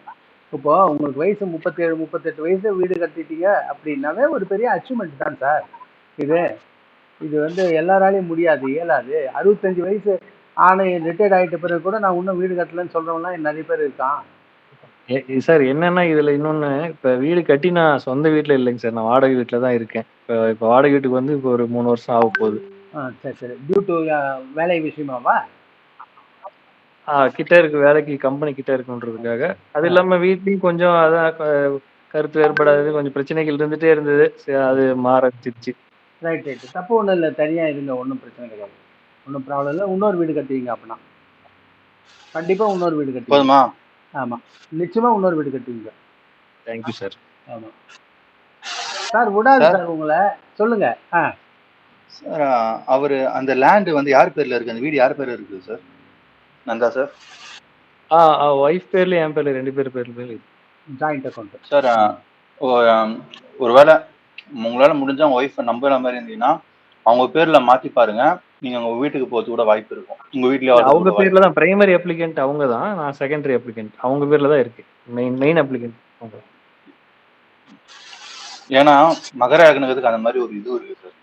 [SPEAKER 1] இப்போ உங்களுக்கு வயசு முப்பத்தேழு முப்பத்தெட்டு வயசு வீடு கட்டிட்டீங்க அப்படின்னாவே ஒரு பெரிய அச்சீவ்மெண்ட் தான் சார். இது இது வந்து எல்லாராலையும் முடியாது இயலாது. அறுபத்தஞ்சு வயசு ஆன ரிட்டையர்ட் ஆகிட்ட பிறகு கூட நான் இன்னும் வீடு கட்டலன்னு சொல்கிறவங்களாம் நிறைய பேர் இருக்கான்.
[SPEAKER 2] எ- சார் என்னன்னா இதுல இன்னொன்னு இப்ப வீடு கட்டி நான் சொந்த வீட்டில் இல்லைங்க சார். நான் வாடகை வீட்டில் தான் இருக்கேன். இப்ப இப்ப வாடகை வீட்டுக்கு வந்து இப்போ ஒரு மூணு வருஷம் ஆக போகுது.
[SPEAKER 1] ஆ சரி சரி. டியூ டு வேலை விஷயமாவா?
[SPEAKER 2] ஆ, கிட்ட இருக்கு வேலைக்கு கம்பெனி கிட்ட இருக்குன்றதுக்காக அது இல்லாம வீட்லயும் கொஞ்சம் அதான் க- கருத்து வேறுபடாது கொஞ்சம் பிரச்சனைகள் இருந்துட்டே இருந்தது. அது மாற ஆரம்பிச்சிருச்சு
[SPEAKER 1] ரைட் ரைட் தப்பு ஒன்றும் இல்லை. தனியாக இருங்க ஒன்றும் பிரச்சனை கிடையாது. ஒன்றும் ப்ராப்ளம் இல்லை. இன்னொரு வீடு கட்டுவீங்க அப்படின்னா கண்டிப்பாக இன்னொரு வீடு கட்டுவீங்க.
[SPEAKER 3] போதுமா?
[SPEAKER 1] ஆமாம் நிச்சயமாக இன்னொரு வீடு கட்டுவீங்க.
[SPEAKER 2] தேங்க்யூ சார்
[SPEAKER 1] ஆமா. சார் விடாது
[SPEAKER 3] சார்.
[SPEAKER 1] சார் உங்களை. சொல்லுங்க. ஆ.
[SPEAKER 3] சார் அவரு அந்த லேண்ட் வந்து யார் பேர்ல இருக்கு? அந்த வீடு யார் பேர்ல இருக்குது சார்? நந்தா சார்?
[SPEAKER 2] ஆ ஒய்ஃப் பேர்ல என் பேர்ல ரெண்டு பேர் பேர்ல.
[SPEAKER 1] ஜாயிண்ட் அக்கௌண்ட்
[SPEAKER 3] சார் ஒருவேளை உங்களால முடிஞ்சா ஒய்ஃப் நம்புற மாதிரி இருந்தீங்கன்னா அவங்க பேர்ல மாத்தி பாருங்க. நீங்க உங்க வீட்டுக்கு போறது கூட வாய்ப்பு இருக்கும். உங்க வீட்லயே
[SPEAKER 2] அவங்க பேர்ல தான் பிரைமரி அப்ளிகன்ட் அவங்க தான் நான் செகண்டரி அப்ளிகன்ட் அவங்க பேர்ல தான் இருக்கு. மெயின் மெயின் அப்ளிகன்ட் அவங்க
[SPEAKER 3] ஏன்னா மகர அந்த மாதிரி ஒரு இது இருக்கு சார்.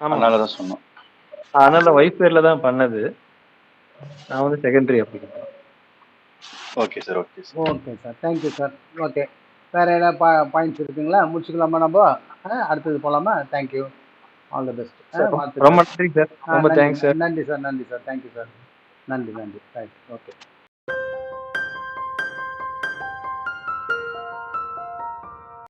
[SPEAKER 3] அதனாலதான் சொன்னோம்.
[SPEAKER 2] அதனால ஒய்ஃப் பேர்ல தான் பண்ணது. நான் வந்து secondary applicant
[SPEAKER 3] okay sir okay sir
[SPEAKER 1] okay sir thank you sir okay வேற ஏதாவது பா பாயிண்ட்ஸ் இருக்குங்களா? முடிச்சுக்கலாமா நம்ம? அடுத்தது போலாமா? தேங்க்யூ ஆல் தி பெஸ்ட்
[SPEAKER 2] ரொம்ப நன்றி சார் ரொம்ப தேங்க்ஸ் சார்
[SPEAKER 1] நன்றி சார் நன்றி சார் தேங்க்யூ சார் நன்றி நன்றி. Right okay